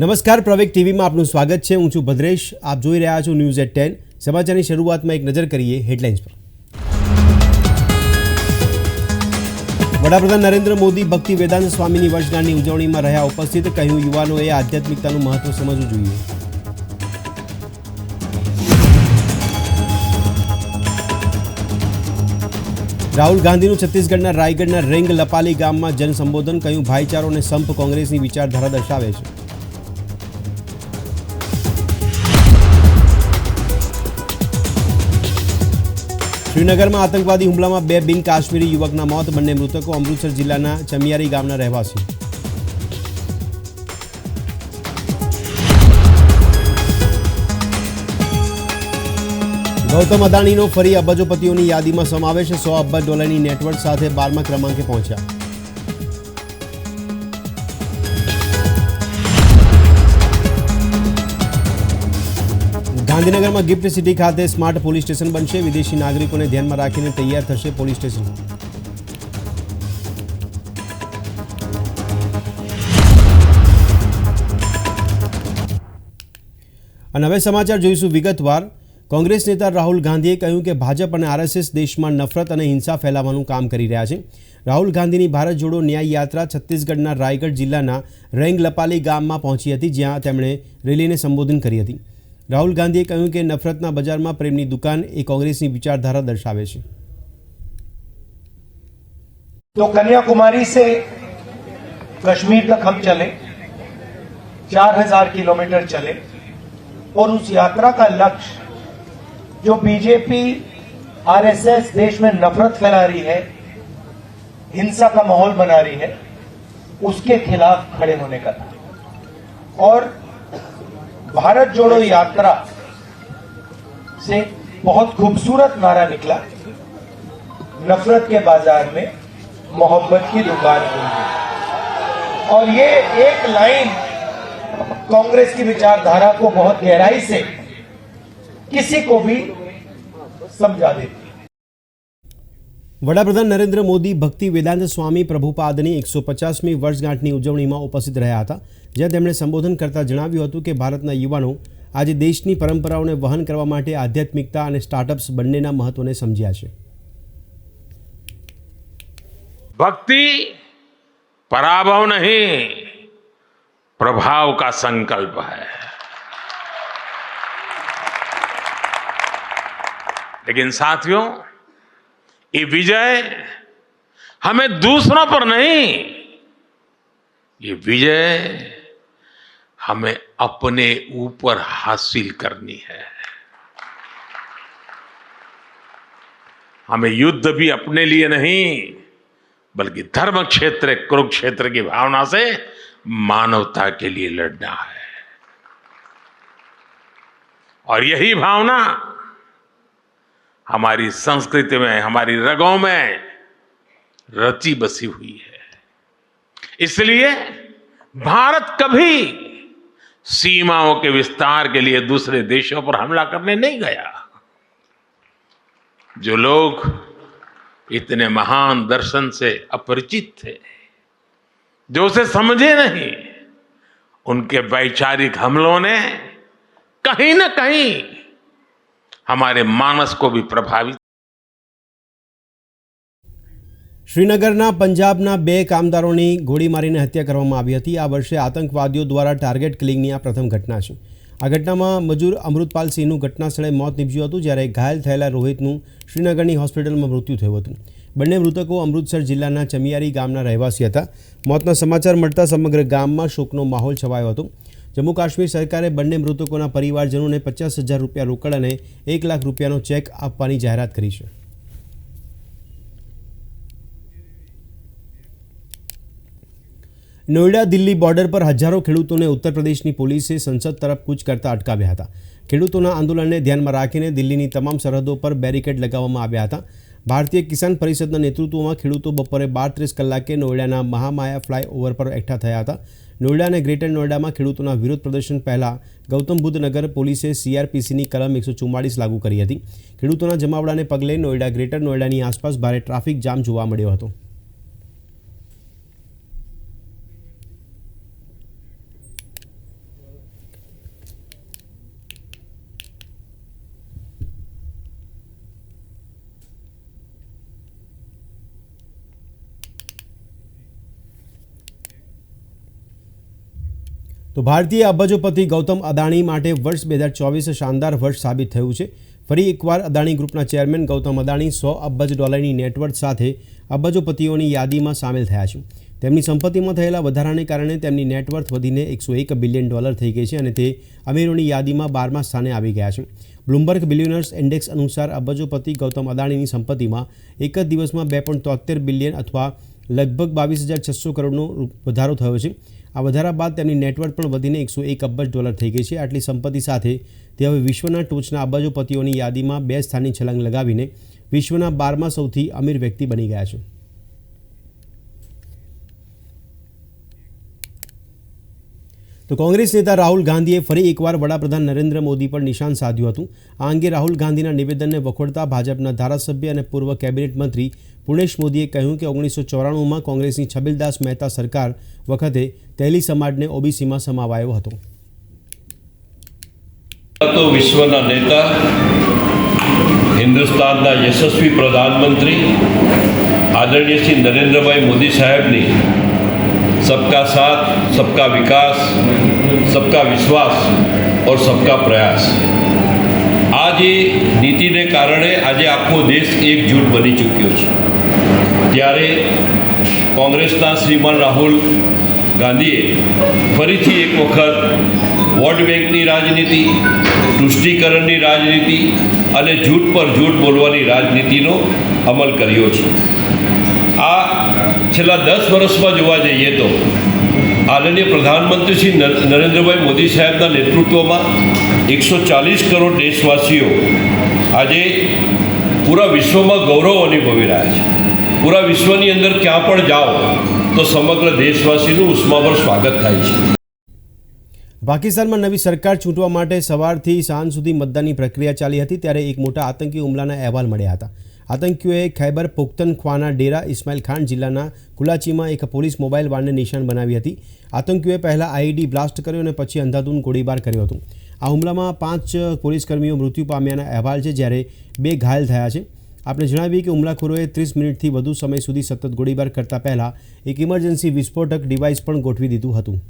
નમસ્કાર પ્રવેક ટીવીમાં આપનું સ્વાગત છે. હું છું ભદ્રેશ. આપ જોઈ રહ્યા છો ન્યૂઝ એટ ટેન. સમાચારની શરૂઆતમાં એક નજર કરીએ હેડલાઇન્સ પર. વડાપ્રધાન નરેન્દ્ર મોદી ભક્તિ વેદાંત સ્વામીની વર્ષગાંઠની ઉજવણીમાં રહ્યા ઉપસ્થિત, કહ્યું, યુવાનોએ આધ્યાત્મિકતાનું મહત્વ સમજવું જોઈએ. રાહુલ ગાંધીનું છત્તીસગઢના રાયગઢના રેંગ લપાલી ગામમાં જનસંબોધન, કહ્યું, ભાઈચારો અને સંપ કોંગ્રેસની વિચારધારા દર્શાવે છે. શ્રીનગરમાં આતંકવાદી હુમલામાં બે બિન કાશ્મીરી યુવકના મોત, બંને મૃતકો અમૃતસર જિલ્લાના ચમિયારી ગામના રહેવાસી. ગૌતમ અદાણીનો ફરી અબજોપતિઓની યાદીમાં સમાવેશ સો અબજ ડોલરની નેટવર્ક સાથે બારમા ક્રમાંકે પહોંચ્યા. ગાંધીનગરમાં ગિફ્ટ સિટી ખાતે સ્માર્ટ પોલીસ સ્ટેશન બનશે. વિદેશી નાગરિકોને ધ્યાનમાં રાખીને તૈયાર થશે પોલીસ સ્ટેશન. અને હવે સમાચાર જોઈશું વિગતવાર. કોંગ્રેસ નેતા રાહુલ ગાંધીએ કહ્યું કે ભાજપ અને આરએસએસ દેશમાં નફરત અને હિંસા ફેલાવવાનું કામ કરી રહ્યા છે. રાહુલ ગાંધીની ભારત જોડો ન્યાય યાત્રા છત્તીસગઢના રાયગઢ જિલ્લાના રેંગલપાલી ગામમાં પહોંચી હતી, જ્યાં તેમણે રેલીને સંબોધન કરી હતી. રાહુલ ગાંધીએ કહ્યું કે નફરતના બજારમાં પ્રેમની દુકાન એ કોંગ્રેસની વિચારધારા દર્શાવે છે तो कन्याकुमारी से कश्मीर तक हम चले 4000 किलोमीटर चले और उस यात्रा का लक्ष्य जो बीजेपी आरएसएस देश में नफरत फैला रही है हिंसा का माहौल बना रही है उसके खिलाफ खड़े होने का था और भारत जोड़ो यात्रा से बहुत खूबसूरत नारा निकला। नफरत के बाज़ार में मोहब्बत की दुकान होगी और ये एक लाइन कांग्रेस की विचारधारा को बहुत गहराई से किसी को भी समझा देती વડાપ્રધાન નરેન્દ્ર મોદી ભક્તિ વેદાંત સ્વામી પ્રભુપાદની એકસો પચાસમી વર્ષગાંઠની ઉજવણીમાં ઉપસ્થિત રહ્યા હતા જ્યાં તેમણે સંબોધન કરતા જણાવ્યું હતું કે ભારતના યુવાનો આજે દેશની પરંપરાઓને વહન કરવા માટે આધ્યાત્મિકતા અને સ્ટાર્ટઅપ્સ બંનેના મહત્વને સમજ્યા છે भक्ति पराभव नहीं प्रभाव का संकल्प है लेकिन साथियों ये विजय हमें दूसरों पर नहीं, ये विजय हमें अपने ऊपर हासिल करनी है। हमें युद्ध भी अपने लिए नहीं, बल्कि धर्म क्षेत्र कुरुक्षेत्र की भावना से मानवता के लिए लड़ना है। और यही भावना हमारी संस्कृति में, हमारी रगों में रची बसी हुई है। इसलिए भारत कभी सीमाओं के विस्तार के लिए दूसरे देशों पर हमला करने नहीं गया। जो लोग इतने महान दर्शन से अपरिचित थे, जो उसे समझे नहीं, उनके वैचारिक हमलों ने कहीं ना कहीं हमारे मानस को भी प्रभावित શ્રીનગરના પંજાબના બે કામદારોની ગોળી મારીને હત્યા કરવામાં આવી હતી આ વર્ષે આતંકવાદીઓ દ્વારા ટાર્ગેટ કિલિંગની આ પ્રથમ ઘટના છે આ ઘટનામાં મજૂર અમૃતપાલ સિંહનું ઘટના સ્થળે મોત નીપજ્યું હતું જ્યારે ઘાયલ થયેલા રોહિતનું શ્રીનગરની હોસ્પિટલમાં મૃત્યુ થયું હતું બંને મૃતકો અમૃતસર જિલ્લાના ચમિયારી ગામના રહેવાસી હતા મોતના સમાચાર મળતા સમગ્ર ગામમાં શોકનો માહોલ છવાયો હતો જમ્મુ કાશ્મીર સરકારે બંને મૃતકોના પરિવારજનોને પચાસ હજાર રૂપિયા રોકડ અને એક લાખ રૂપિયાનો ચેક આપવાની જાહેરાત કરી છે. નોઈડા દિલ્હી બોર્ડર પર હજારો ખેડૂતોને ઉત્તર પ્રદેશની પોલીસે સંસદ તરફ કૂચ કરતા અટકાવ્યા હતા. ખેડૂતોના આંદોલનને ધ્યાનમાં રાખીને દિલ્હીની તમામ સરહદો પર બેરિકેડ લગાવવામાં આવ્યા હતા. ભારતીય કિસાન પરિષદના નેતૃત્વમાં ખેડૂતો બપોરે બાર ત્રીસ કલાકે નોઈડાના મહામાયા ફ્લાયઓવર પર એકઠા થયા હતા. નોઈડા અને ગ્રેટર નોઈડામાં ખેડૂતોના વિરોધ પ્રદર્શન પહેલાં ગૌતમ બુદ્ધ નગર પોલીસે સીઆરપીસીની કલમ એકસો ચુમ્માળીસ લાગુ કરી હતી. ખેડૂતોના જમાવડાને પગલે નોઈડા ગ્રેટર નોઈડાની આસપાસ ભારે ટ્રાફિક જામ જોવા મળ્યો હતો. તો ભારતીય અબજોપતિ ગૌતમ અદાણી માટે વર્ષ બે હજાર ચોવીસ શાનદાર વર્ષ સાબિત થયું છે. ફરી એકવાર અદાણી ગ્રુપના ચેરમેન ગૌતમ અદાણી સો અબજ ડોલરની નેટવર્થ સાથે અબજોપતિઓની યાદીમાં સામેલ થયા છે. તેમની સંપત્તિમાં થયેલા વધારાને કારણે તેમની નેટવર્થ વધીને એકસો એક બિલિયન ડોલર થઈ ગઈ છે અને તે અમીરોની યાદીમાં બારમા સ્થાને આવી ગયા છે. બ્લુમબર્ગ બિલિયનર્સ ઇન્ડેક્સ અનુસાર અબજોપતિ ગૌતમ અદાણીની સંપત્તિમાં એક જ દિવસમાં બે બિલિયન અથવા લગભગ બાવીસ હજાર છસો કરોડનો વધારો થયો છે. આ વધારા બાદ તેમની નેટવર્થ પણ વધીને એકસો એક અબજ ડોલર થઈ ગઈ છે. આટલી સંપત્તિ સાથે તે હવે વિશ્વના ટોચના અબજોપતિઓની યાદીમાં બે સ્થાનની છલાંગ લગાવીને વિશ્વના બારમા સૌથી અમીર વ્યક્તિ બની ગયા છે. તો કોંગ્રેસ નેતા રાહુલ ગાંધીએ ફરી એકવાર વડાપ્રધાન નરેન્દ્ર મોદી પર નિશાન સાધ્યું હતું. આ અંગે રાહુલ ગાંધીના નિવેદનને વખોડતા ભાજપના ધારાસભ્ય અને પૂર્વ કેબિનેટ મંત્રી પુણેશ મોદીએ કહ્યું કે ઓગણીસો ચોરાણુંમાં કોંગ્રેસની છબીલદાસ મહેતા સરકાર વખતે તેલી સમાજને ઓબીસીમાં સમાવાયો હતો. તો વિશ્વના નેતા, હિન્દુસ્તાનના યશસ્વી પ્રધાનમંત્રી, આદરણીય શ્રી નરેન્દ્રભાઈ મોદી સાહેબની સબકા સાથ સબકા વિકાસ સબકા વિશ્વાસ ઓર સબકા પ્રયાસ આ જે નીતિને કારણે આજે આખો દેશ એકજૂટ બની ચૂક્યો છે. ત્યારે કોંગ્રેસના શ્રીમાન રાહુલ ગાંધીએ ફરીથી એક વખત વોટ બેંકની રાજનીતિ, તુષ્ટિકરણની રાજનીતિ અને જૂઠ પર જૂઠ બોલવાની રાજનીતિનો અમલ કર્યો છે. છેલ્લા દસ વર્ષમાં જોવા જઈએ તો આદરણીય પ્રધાનમંત્રી શ્રી નર- નરેન્દ્રભાઈ મોદી સાહેબના નેતૃત્વમાં એકસો ચાલીસ કરોડ દેશવાસીઓ આજે પૂરા વિશ્વમાં ગૌરવ અનુભવી રહ્યા છે. પૂરા વિશ્વની અંદર ક્યાં પણ જાઓ તો સમગ્ર દેશવાસીનું ઉષ્માભર સ્વાગત થાય છે. પાકિસ્તાનમાં નવી સરકાર ચૂંટવા માટે સવારથી સાંજ સુધી મતદાનની પ્રક્રિયા ચાલી હતી, ત્યારે એક મોટા આતંકી હુમલાના અહેવાલ મળ્યા હતા. આતંકીઓએ ખૈબર પુખ્તનખ્વાના ડેરા ઇસ્માઇલ ખાન જિલ્લાના કુલાચીમાં એક પોલીસ મોબાઈલ વાનને નિશાન બનાવી હતી. આતંકીઓએ પહેલાં આઈઈડી બ્લાસ્ટ કર્યો અને પછી અંધાધૂન ગોળીબાર કર્યો હતો. આ હુમલામાં પાંચ પોલીસકર્મીઓ મૃત્યુ પામ્યાના અહેવાલ છે જ્યારે બે ઘાયલ થયા છે. આપણે જણાવીએ કે હુમલાખોરોએ ત્રીસ મિનિટથી વધુ સમય સુધી સતત ગોળીબાર કરતા પહેલાં એક ઇમરજન્સી વિસ્ફોટક ડિવાઇસ પણ ગોઠવી દીધું હતું.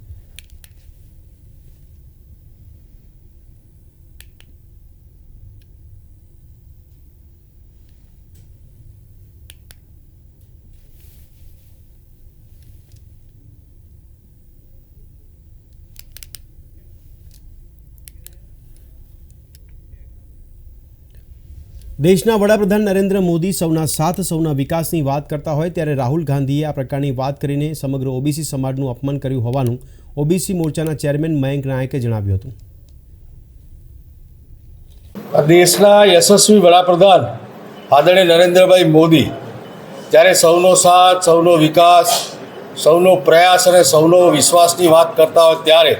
દેશના વડાપ્રધાન નરેન્દ્ર મોદી સૌના સાથ, સૌના વિકાસની વાત કરતા હોય ત્યારે રાહુલ ગાંધીએ આ પ્રકારની વાત કરીને સમગ્ર ઓબીસી સમાજનું અપમાન કર્યું હોવાનું ઓબીસી મોરચાના ચેરમેન મયંક નાયકે જણાવ્યું હતું. દેશના યશસ્વી વડાપ્રધાન આદરણીય નરેન્દ્રભાઈ મોદી જ્યારે સૌનો સાથ, સૌનો વિકાસ, સૌનો પ્રયાસ અને સૌનો વિશ્વાસની વાત કરતા હોય ત્યારે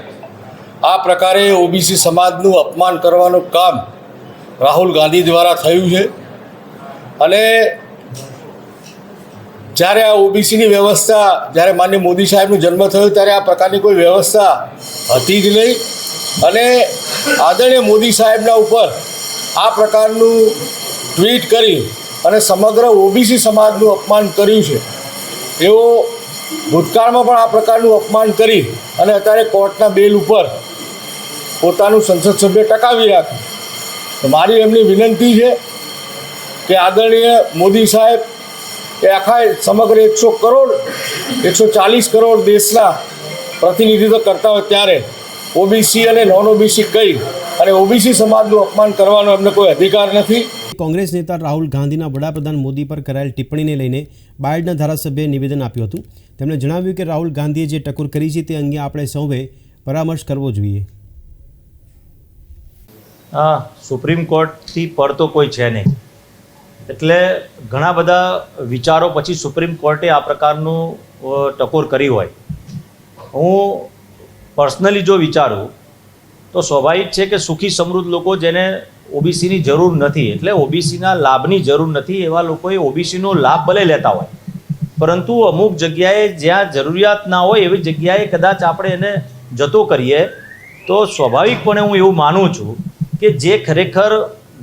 આ પ્રકારે ઓબીસી સમાજનું અપમાન કરવાનું કામ રાહુલ ગાંધી દ્વારા થયું છે. અને જ્યારે આ ઓબીસીની વ્યવસ્થા, જ્યારે માન્ય મોદી સાહેબનો જન્મ થયો, ત્યારે આ પ્રકારની કોઈ વ્યવસ્થા હતી જ નહીં. અને આદરણીય મોદી સાહેબના ઉપર આ પ્રકારનું ટ્વીટ કરી અને સમગ્ર ઓબીસી સમાજનું અપમાન કર્યું છે. એઓ ભૂતકાળમાં પણ આ પ્રકારનું અપમાન કરી અને અત્યારે કોર્ટના બેલ ઉપર પોતાનું સંસદ સભ્ય ટકાવી રાખ્યું. તો મારી એમની વિનંતી છે કે આદરણીય મોદી સાહેબ, એ આખા સમગ્ર એકસો કરોડ, એકસો ચાલીસ કરોડ દેશના પ્રતિનિધિત્વ કરતા હોય ત્યારે ઓબીસી અને નોન ઓબીસી કહી અને ઓબીસી સમાજનું અપમાન કરવાનો એમને કોઈ અધિકાર નથી. કોંગ્રેસ નેતા રાહુલ ગાંધીના વડાપ્રધાન મોદી પર કરાયેલ ટિપ્પણીને લઈને બાયડના ધારાસભ્યએ નિવેદન આપ્યું હતું. તેમણે જણાવ્યું કે રાહુલ ગાંધીએ જે ટકોર કરી છે તે અંગે આપણે સૌએ પરામર્શ કરવો જોઈએ. સુપ્રીમ કોર્ટથી પડતો કોઈ છે નહીં. એટલે ઘણા બધા વિચારો પછી સુપ્રીમ કોર્ટે આ પ્રકારનું ટકોર કરી હોય. હું પર્સનલી જો વિચારું, તો સ્વાભાવિક છે કે સુખી સમૃદ્ધ લોકો જેને ઓબીસીની જરૂર નથી, એટલે ઓબીસીના લાભની જરૂર નથી એવા લોકોએ ઓબીસીનો લાભ ભલે લેતા હોય. પરંતુ અમુક જગ્યાએ જ્યાં જરૂરિયાત ના હોય એવી જગ્યાએ કદાચ આપણે એને જતો કરીએ, તો સ્વાભાવિકપણે હું એવું માનું છું કે જે ખરેખર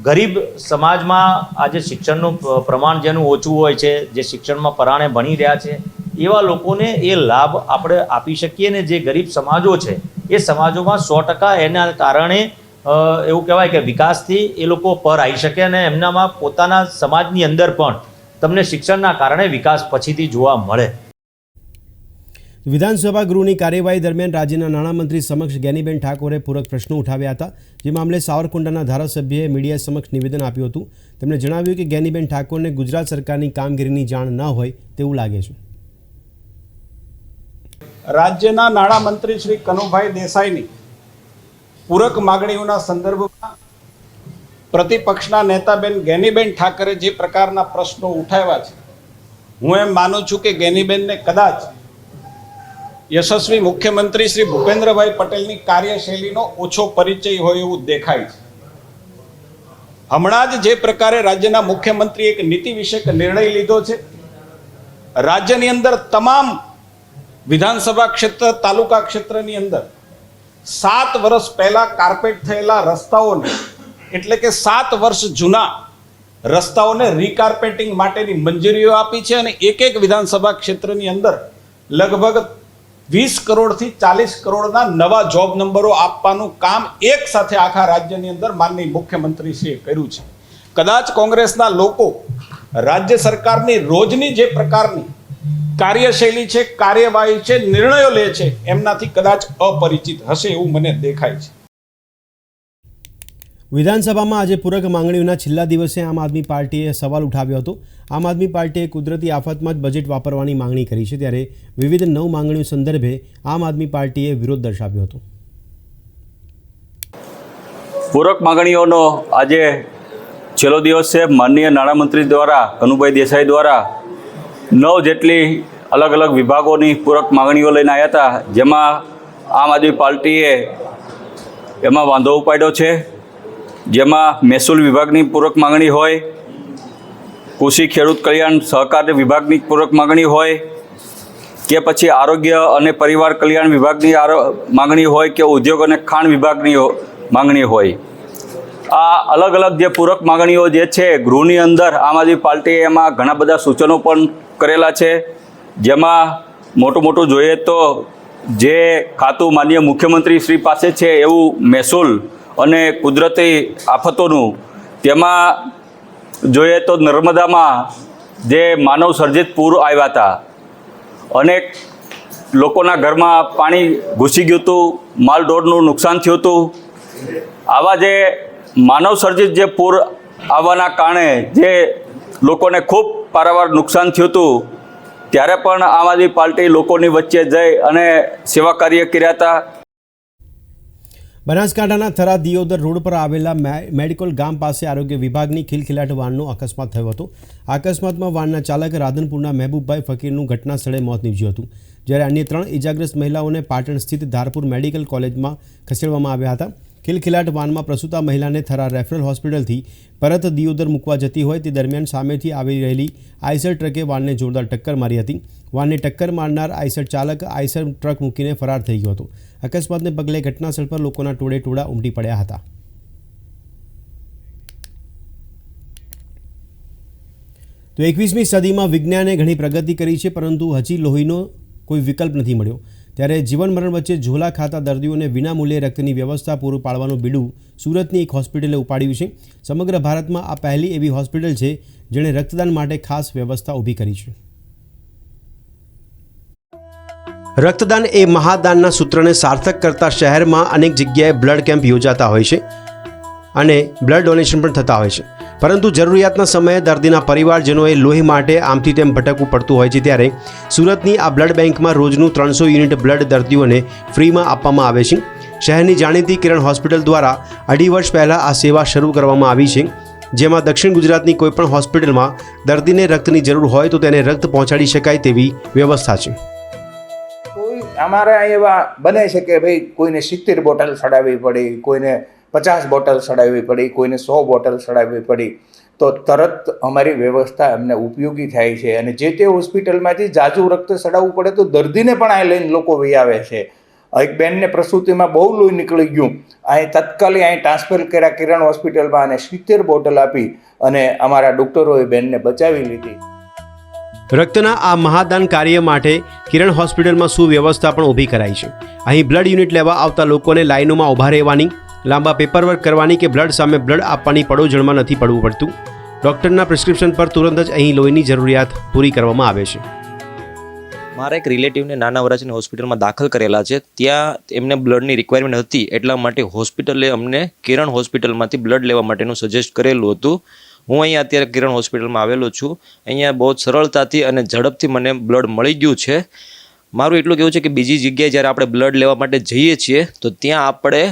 ગરીબ સમાજમાં આજે શિક્ષણનું પ્રમાણ જેનું ઓછું હોય છે, જે શિક્ષણમાં પરાણે ભણી રહ્યા છે, એવા લોકોને એ લાભ આપણે આપી શકીએ ને જે ગરીબ સમાજો છે, એ સમાજોમાં સો ટકા એના કારણે એવું કહેવાય કે વિકાસથી એ લોકો પર આવી શકે અને એમનામાં પોતાના સમાજની અંદર પણ તમને શિક્ષણના કારણે વિકાસ પછીથી જોવા મળે. વિધાનસભા ગૃહની કાર્યવાહી દરમિયાન રાજ્યના નાણામંત્રી સમક્ષ જ્ઞાનીબેન ઠાકોરે પૂરક પ્રશ્નો ઉઠાવ્યા હતા. જે મામલે સાવરકુંડલાના ધારાસભ્યએ મીડિયા સમક્ષ નિવેદન આપ્યું હતું. તેમણે જણાવ્યું કે જ્ઞાનીબેન ઠાકોરને ગુજરાત સરકારની કામગીરીની જાણ ન હોય તેવું લાગે છે. રાજ્યના નાણામંત્રી શ્રી કનુભાઈ દેસાઈની પૂરક માગણીઓના સંદર્ભમાં પ્રતિપક્ષના નેતાબેન ગેનીબેન ઠાકરે જે પ્રકારના પ્રશ્નો ઉઠાવ્યા છે, હું એમ માનું છું કે ગેનીબેનને કદાચ યશસ્વી મુખ્યમંત્રી શ્રી ભૂપેન્દ્રભાઈ પટેલની કાર્યશૈલીનો ઓછો પરિચય હોય એવું દેખાય છે. હમણાં જ જે પ્રકારે રાજ્યના મુખ્યમંત્રી એક નીતિ વિષયક નિર્ણય લીધો છે. રાજ્યની અંદર તમામ વિધાનસભા ક્ષેત્ર, તાલુકા ક્ષેત્રની અંદર સાત વર્ષ પહેલા કાર્પેટ થયેલા રસ્તાઓને, એટલે કે સાત વર્ષ જૂના રસ્તાઓને રીકાર્પેટિંગ માટેની મંજૂરીઓ આપી છે અને એક એક વિધાનસભા ક્ષેત્રની અંદર લગભગ વીસ કરોડથી ચાલીસ કરોડના નવા જોબ નંબરો આપવાનું કામ એક સાથે આખા રાજ્યની અંદર માનનીય મુખ્યમંત્રીશ્રીએ કર્યું છે. કદાચ કોંગ્રેસના લોકો રાજ્ય સરકારની રોજની જે પ્રકારની કાર્યશૈલી છે, કાર્યવાહી છે, નિર્ણયો લે છે, એમનાથી કદાચ અપરિચિત હશે એવું મને દેખાય છે. વિધાનસભામાં આજે પૂરક માંગણીઓના છેલ્લા દિવસે આમ આદમી પાર્ટીએ સવાલ ઉઠાવ્યો હતો. આમ આદમી પાર્ટીએ કુદરતી આફતમાં જ બજેટ વાપરવાની માંગણી કરી છે ત્યારે વિવિધ નવ માંગણીઓ સંદર્ભે આમ આદમી પાર્ટીએ વિરોધ દર્શાવ્યો હતો. પૂરક માંગણીઓનો આજે છેલ્લો દિવસ છે. માનનીય નાણામંત્રી દ્વારા, કનુભાઈ દેસાઈ દ્વારા નવ જેટલી અલગ અલગ વિભાગોની પૂરક માગણીઓ લઈને આવ્યા હતા. જેમાં આમ આદમી પાર્ટીએ એમાં વાંધો ઉપાડ્યો છે. જેમાં મહેસૂલ વિભાગની પૂરક માગણી હોય, કૃષિ ખેડૂત કલ્યાણ સહકાર વિભાગની પૂરક માગણી હોય, કે પછી આરોગ્ય અને પરિવાર કલ્યાણ વિભાગની માગણી હોય કે ઉદ્યોગ અને ખાણ વિભાગની માગણી હોય. આ અલગ અલગ જે પૂરક માગણીઓ જે છે, ગૃહની અંદર આમ આદમી પાર્ટીએ એમાં ઘણા બધા સૂચનો પણ કરેલા છે. જેમાં મોટું મોટું જોઈએ તો જે ખાતું માનનીય મુખ્યમંત્રી શ્રી પાસે છે, એવું મહેસૂલ અને કુદરતી આફતોનું, તેમાં જોઈએ તો નર્મદામાં જે માનવ સર્જિત પૂર આવ્યા હતા અનેક લોકોના ઘરમાં પાણી ઘૂસી ગયું હતું માલઢોરનું નુકસાન થયું હતું. આવા જે માનવ સર્જિત જે પૂર આવવાના કારણે જે લોકોને ખૂબ પારાવાર નુકસાન થયું હતું, ત્યારે પણ આમ આદમી પાર્ટી લોકોની વચ્ચે જઈ અને સેવા કાર્ય કર્યા હતા. બનાસકાંઠાના થરા દિયોદર રોડ પર આવેલા મેડિકલ ગામ પાસે આરોગ્ય વિભાગની ખિલખિલાટ વાનનો અકસ્માત થયો હતો. અકસ્માતમાં વાનના ચાલક રાધનપુરના મહેબૂબભાઈ ફકીરનું ઘટના સ્થળે મોત નીપજ્યું હતું. જ્યારે અન્ય ત્રણ ઇજાગ્રસ્ત મહિલાઓને પાટણ સ્થિત ધારપુર મેડિકલ કોલેજમાં ખસેડવામાં આવ્યા હતા. ખિલખિલાટ વાનમાં પ્રસૂતા મહિલાને થરા રેફરલ હોસ્પિટલથી પરત દિયોદર મૂકવા જતી હોય તે દરમિયાન સામેથી આવી રહેલી આઈસર ટ્રકે વાનને જોરદાર ટક્કર મારી હતી. વાનને ટક્કર મારનાર આઈસર ચાલક આઈસર ટ્રક મૂકીને ફરાર થઈ ગયો હતો. અકસ્માતને પગલે ઘટનાસ્થળ પર લોકોના ટોળે ટોળા ઉમટી પડ્યા હતા. તો એકવીસમી સદીમાં વિજ્ઞાને ઘણી પ્રગતિ કરી છે, પરંતુ હજી લોહીનો કોઈ વિકલ્પ નથી મળ્યો. ત્યારે જીવન મરણ વચ્ચે ઝોલા ખાતા દર્દીઓને વિનામૂલ્યે રક્તની વ્યવસ્થા પૂરું પાડવાનું બીડું સુરતની એક હોસ્પિટલે ઉપાડ્યું છે. સમગ્ર ભારતમાં આ પહેલી એવી હોસ્પિટલ છે જેણે રક્તદાન માટે ખાસ વ્યવસ્થા ઊભી કરી છે. રક્તદાન એ મહાદાનના સૂત્રને સાર્થક કરતા શહેરમાં અનેક જગ્યાએ બ્લડ કેમ્પ યોજાતા હોય છે અને બ્લડ ડોનેશન પણ થતા હોય છે. પરંતુ જરૂરિયાતના સમયે દર્દીના પરિવારજનોએ લોહી માટે આમથી તેમ ભટકવું પડતું હોય છે ત્યારે સુરતની આ બ્લડ બેંકમાં રોજનું ત્રણસો યુનિટ બ્લડ દર્દીઓને ફ્રીમાં આપવામાં આવે છે. શહેરની જાણીતી કિરણ હોસ્પિટલ દ્વારા અઢી વર્ષ પહેલાં આ સેવા શરૂ કરવામાં આવી છે. જેમાં દક્ષિણ ગુજરાતની કોઈપણ હોસ્પિટલમાં દર્દીને રક્તની જરૂર હોય તો તેને રક્ત પહોંચાડી શકાય તેવી વ્યવસ્થા છે. કોઈ અમારે એવા બને છે કે ભાઈ કોઈને સિત્તેર બોટલ ચડાવવી પડી, કોઈને પચાસ બોટલ ચડાવવી પડી, કોઈને સો બોટલ ચડાવવી પડી, તો તરત અમારી વ્યવસ્થા એમને ઉપયોગી થાય છે. અને જે તે હોસ્પિટલમાંથી જાજુ રક્ત ચડાવવું પડે તો દર્દીને પણ આ લઈને લોકો વહી આવે છે. એક બેનને પ્રસૂતિમાં બહુ લોહી નીકળી ગયું. અહીં તત્કાલી અહીં ટ્રાન્સફર કર્યા કિરણ હોસ્પિટલમાં અને સિત્તેર બોટલ આપી અને અમારા ડૉક્ટરોએ બેનને બચાવી લીધી. રક્તના આ મહાદાન કાર્ય માટે કિરણ હોસ્પિટલમાં સુવ્યવસ્થા પણ ઊભી કરાઈ છે. અહીં બ્લડ યુનિટ લેવા આવતા લોકોને લાઇનોમાં ઊભા રહેવાની લાંબા પેપરવર્ક કરવાની કે બ્લડ સામે બ્લડ આપવાની પડોજણમાં નથી પડવું પડતું. ડૉક્ટરના પ્રિસ્ક્રિપ્શન પર તુરંત જ અહીં લોહીની જરૂરિયાત પૂરી કરવામાં આવે છે. મારા એક રિલેટિવને નાના વરાછની હોસ્પિટલમાં દાખલ કરેલા છે. ત્યાં એમને બ્લડની રિક્વાયરમેન્ટ હતી, એટલા માટે હોસ્પિટલે અમને કિરણ હોસ્પિટલમાંથી બ્લડ લેવા માટેનું સજેસ્ટ કરેલું હતું. હું અહીંયા અત્યારે કિરણ હોસ્પિટલમાં આવેલો છું. અહીંયા બહુ સરળતાથી અને ઝડપથી મને બ્લડ મળી ગયું છે. મારું એટલું કહેવું છે કે બીજી જગ્યાએ જ્યારે આપણે બ્લડ લેવા માટે જઈએ છીએ, તો ત્યાં આપણે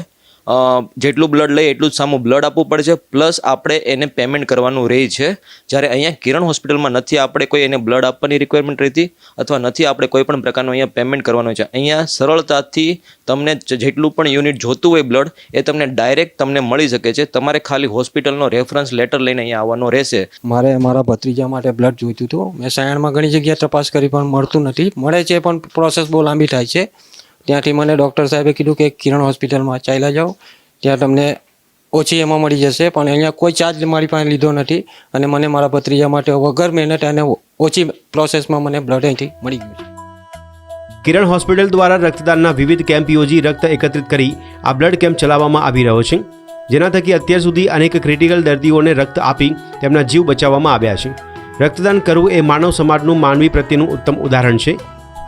જેટલું બ્લડ લઈએ એટલું જ સામું બ્લડ આપવું પડે છે. પ્લસ આપણે એને પેમેન્ટ કરવાનું રહે છે. જ્યારે અહીંયા કિરણ હોસ્પિટલમાં નથી, આપણે કોઈ એને બ્લડ આપવાની રિક્વાયરમેન્ટ રહેતી અથવા નથી, આપણે કોઈ પણ પ્રકારનું અહીંયા પેમેન્ટ કરવાનું છે. અહીંયા સરળતાથી તમને જેટલું પણ યુનિટ જોતું હોય બ્લડ એ તમને ડાયરેક્ટ તમને મળી શકે છે. તમારે ખાલી હોસ્પિટલનો રેફરન્સ લેટર લઈને અહીંયા આવવાનો રહેશે. મારે મારા ભત્રીજા માટે બ્લડ જોઈતું હતું. મેં સાયણમાં ઘણી જગ્યાએ તપાસ કરી પણ મળતું નથી. મળે છે પણ પ્રોસેસ બહુ લાંબી થાય છે. ત્યાંથી મને ડૉક્ટર સાહેબે કીધું કે કિરણ હોસ્પિટલમાં ચાલ્યા જાઓ. ત્યાં તમને ઓછી એમાં મળી જશે, પણ અહીંયા કોઈ ચાર્જ મારી પાસે લીધો નથી અને મને મારા ભત્રીજા માટે વગર મહેનત અને ઓછી પ્રોસેસમાં મને બ્લડ અહીંથી મળી ગયું કિરણ હોસ્પિટલ દ્વારા રક્તદાનના વિવિધ કેમ્પ યોજી રક્ત એકત્રિત કરી આ બ્લડ કેમ્પ ચલાવવામાં આવી રહ્યો છે. જેના થકી અત્યાર સુધી અનેક ક્રિટિકલ દર્દીઓને રક્ત આપી તેમના જીવ બચાવવામાં આવ્યા છે. રક્તદાન કરવું એ માનવ સમાજનું માનવી પ્રત્યેનું ઉત્તમ ઉદાહરણ છે.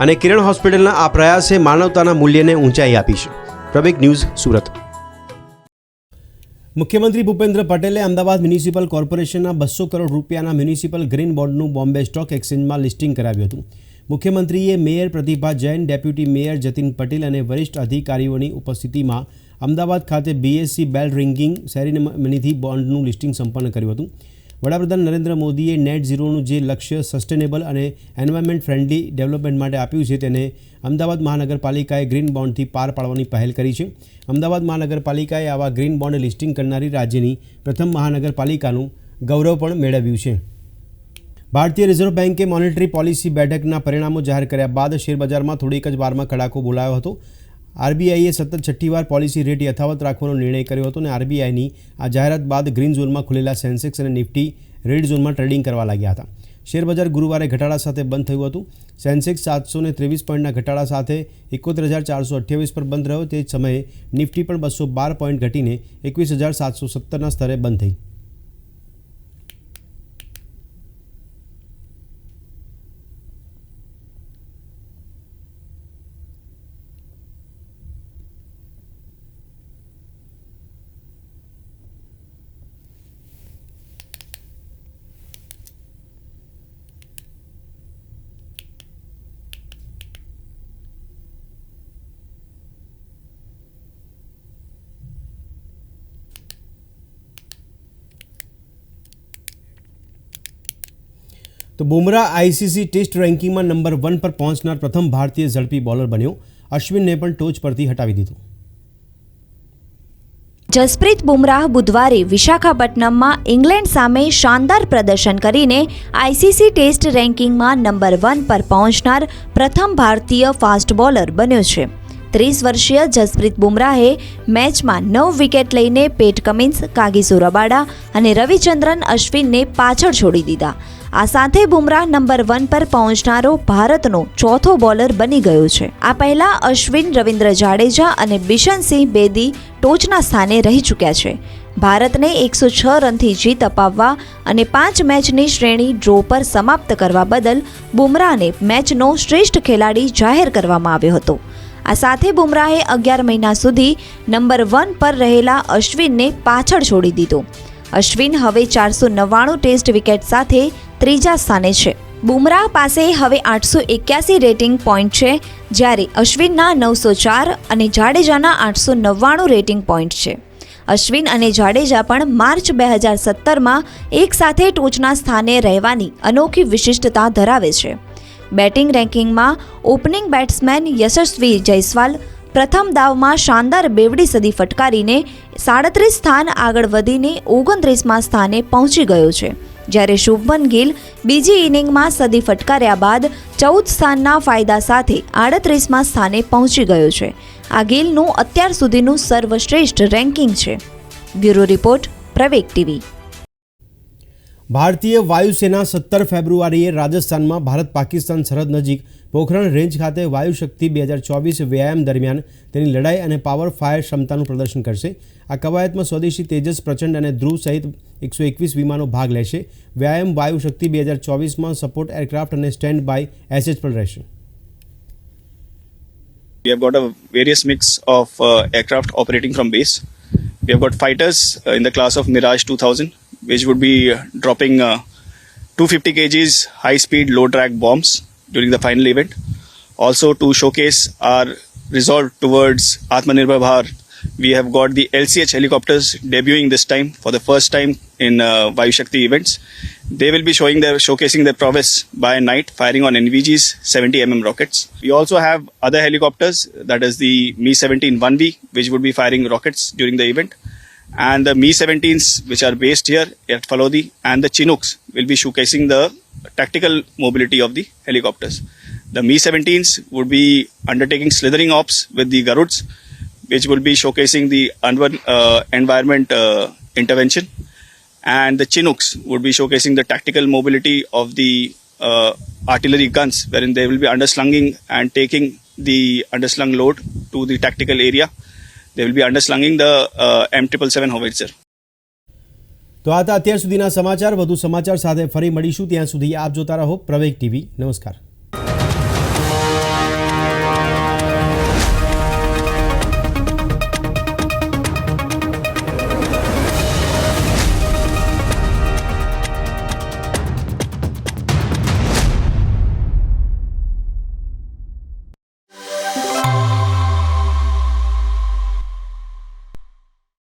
અને કિરણ હોસ્પિટલના આ પ્રયાસે માનવતાના મૂલ્યને ઊંચાઈ આપી છે. પ્રવેક ન્યૂઝ, સુરત. મુખ્યમંત્રી ભૂપેન્દ્ર પટેલે અમદાવાદ મ્યુનિસિપલ કોર્પોરેશનના બસો કરોડ રૂપિયાના મ્યુનિસિપલ ગ્રીન બોન્ડનું બોમ્બે સ્ટોક એક્સચેન્જમાં લિસ્ટિંગ કરાવ્યું હતું. મુખ્યમંત્રીએ mayor Pratibha Jain, deputy mayor Jatin Patel અને વરિષ્ઠ અધિકારીઓની ઉપસ્થિતિમાં અમદાવાદ ખાતે બીએસસી બેલ રિંગિંગ સેરેમનીથી બોન્ડનું લિસ્ટિંગ સંપન્ન કર્યું હતું. વડાપ્રધાન નરેન્દ્ર મોદીએ નેટ ઝીરોનું જે લક્ષ્ય સસ્ટેનેબલ અને એન્વાયરમેન્ટ ફ્રેન્ડલી ડેવલપમેન્ટ માટે આપ્યું છે તેને અમદાવાદ મહાનગરપાલિકાએ ગ્રીન બોન્ડથી પાર પાડવાની પહેલ કરી છે. અમદાવાદ મહાનગરપાલિકાએ આવા ગ્રીન બોન્ડ લિસ્ટિંગ કરનારી રાજ્યની પ્રથમ મહાનગરપાલિકાનું ગૌરવ પણ મેળવ્યું છે. ભારતીય રિઝર્વ બેન્કે મોનેટરી પોલિસી બેઠકના પરિણામો જાહેર કર્યા બાદ શેરબજારમાં થોડીક જ વારમાં કડાકો બોલાયો હતો. આરબીઆઈએ સતત છઠ્ઠી વાર પોલિસી રેટ યથાવત રાખવાનો નિર્ણય કર્યો હતો અને આરબીઆઈની આ જાહેરાત બાદ ગ્રીન ઝોનમાં ખુલેલા સેન્સેક્સ અને નિફ્ટી રેડ ઝોનમાં ટ્રેડિંગ કરવા લાગ્યા હતા. શેરબજાર ગુરુવારે ઘટાડા સાથે બંધ થયું હતું. સેન્સેક્સ સાતસો ને ત્રેવીસ પોઈન્ટના ઘટાડા સાથે એકોતેર હજાર ચારસો અઠ્યાવીસ પર બંધ રહ્યો. તે જ સમયે નિફ્ટી પણ બસો બાર પોઈન્ટ ઘટીને એકવીસ હજાર સાતસો સત્તરના સ્તરે બંધ થઈ. તો બુમરાહ આઈસીસી ટેસ્ટ રેન્કિંગમાં નંબર વન પર પહોંચનાર પ્રથમ ભારતીય ઝડપી બોલર બન્યો. અશ્વિનને પણ ટોચ પરથી હટાવી દીધો. જસપ્રીત બુમરાહ બુધવારે વિશાખાપટ્ટનમમાં ઇંગ્લેન્ડ સામે શાનદાર પ્રદર્શન કરીને આઈસીસી ટેસ્ટ રેન્કિંગમાં નંબર વન પર પહોંચનાર પ્રથમ ભારતીય ફાસ્ટ બોલર બન્યો છે. ત્રીસ વર્ષીય જસપ્રીત બુમરાહે મેચમાં નવ વિકેટ લઈને પેટ કમિન્સ, કાગીસો રબાડા અને રવિચંદ્રન અશ્વિનને પાછળ છોડી દીધા. આ સાથે બુમરાહ નંબર વન પર પહોંચનારો ભારતનો ચોથો બોલર બની ગયો છે. આ પહેલા અશ્વિન રવિન્દ્ર જાડેજા અને બિશનસિંહ બેદી ટોચના સ્થાને રહી ચૂક્યા છે. ભારતને એકસો છ રનથી જીત અપાવવા અને પાંચ મેચની શ્રેણી ડ્રો પર સમાપ્ત કરવા બદલ બુમરાહને મેચનો શ્રેષ્ઠ ખેલાડી જાહેર કરવામાં આવ્યો હતો. આ સાથે બુમરાહે અગિયાર મહિના સુધી નંબર વન પર રહેલા અશ્વિનને પાછળ છોડી દીધો. અશ્વિન હવે ચારસો નવ્વાણું ટેસ્ટ વિકેટ સાથે ત્રીજા સ્થાને છે. બુમરાહ પાસે હવે આઠસો એક્યાસી રેટિંગ પોઈન્ટ છે, જ્યારે અશ્વિનના નવસો ચાર અને જાડેજાના આઠસો નવ્વાણું રેટિંગ પોઈન્ટ છે. અશ્વિન અને જાડેજા પણ માર્ચ બે હજાર સત્તરમાં એકસાથે ટોચના સ્થાને રહેવાની અનોખી વિશિષ્ટતા ધરાવે છે. બેટિંગ રેન્કિંગમાં ઓપનિંગ બેટ્સમેન યશસ્વી જયસ્વાલ પ્રથમ દાવમાં શાનદાર બેવડી સદી ફટકારીને સાડત્રીસ સ્થાન આગળ વધીને ઓગણત્રીસમાં સ્થાને પહોંચી ગયો છે. જ્યારે શુભમન ગિલ બીજી ઇનિંગમાં સદી ફટકાર્યા બાદ ચૌદ સ્થાનના ફાયદા સાથે આડત્રીસમાં સ્થાને પહોંચી ગયો છે. આ ગિલનું અત્યાર સુધીનું સર્વશ્રેષ્ઠ રેન્કિંગ છે. Bureau report Pravek TV. ભારતીય વાયુસેના સત્તર ફેબ્રુઆરીએ રાજસ્થાનમાં ભારત પાકિસ્તાન સરહદ નજીક પોખરણ રેન્જ ખાતે વાયુશક્તિ બે હજાર ચોવીસ વ્યાયામ દરમિયાન તેની લડાઈ અને પાવર ફાયર ક્ષમતાનું પ્રદર્શન કરશે. આ કવાયતમાં સ્વદેશી તેજસ પ્રચંડ અને ધ્રુવ સહિત એકસો એકવીસ વિમાનો ભાગ લેશે. વ્યાયામ વાયુશક્તિ બે હજાર ચોવીસમાં સપોર્ટ એરક્રાફ્ટ અને સ્ટેન્ડ બાય એસેજ પણ રહેશે. We have got a various mix of uh, aircraft operating from base. We have got fighters uh, in the class of Mirage 2000, which would be uh, dropping uh, 250 kgs high speed, low drag bombs during the final event. Also, to showcase our resolve towards Atmanirbhar Bharat, we have got the LCH helicopters debuting this time for the first time in uh, Vayu Shakti events. They will be showing their showcasing their prowess by night, firing on NVG's 70 mm rockets. We also have other helicopters, that is the Mi 17 1V, which would be firing rockets during the event, and the Mi 17s, which are based here at Falodi, and the Chinooks will be showcasing the tactical mobility of the helicopters. The Mi 17s would be undertaking slithering ops with the Garuds, which will be showcasing the urban uh, environment uh, intervention. And the Chinooks would be showcasing the tactical mobility of the uh, artillery guns, wherein they will be underslunging and taking the underslung load to the tactical area. They will be underslunging the uh, M777 howitzer. તો આ હતા અત્યાર સુધીના સમાચાર વધુ સમાચાર સાથે ફરી મળીશું ત્યાં સુધી આપ જોતા રહો પ્રવેગ ટીવી નમસ્કાર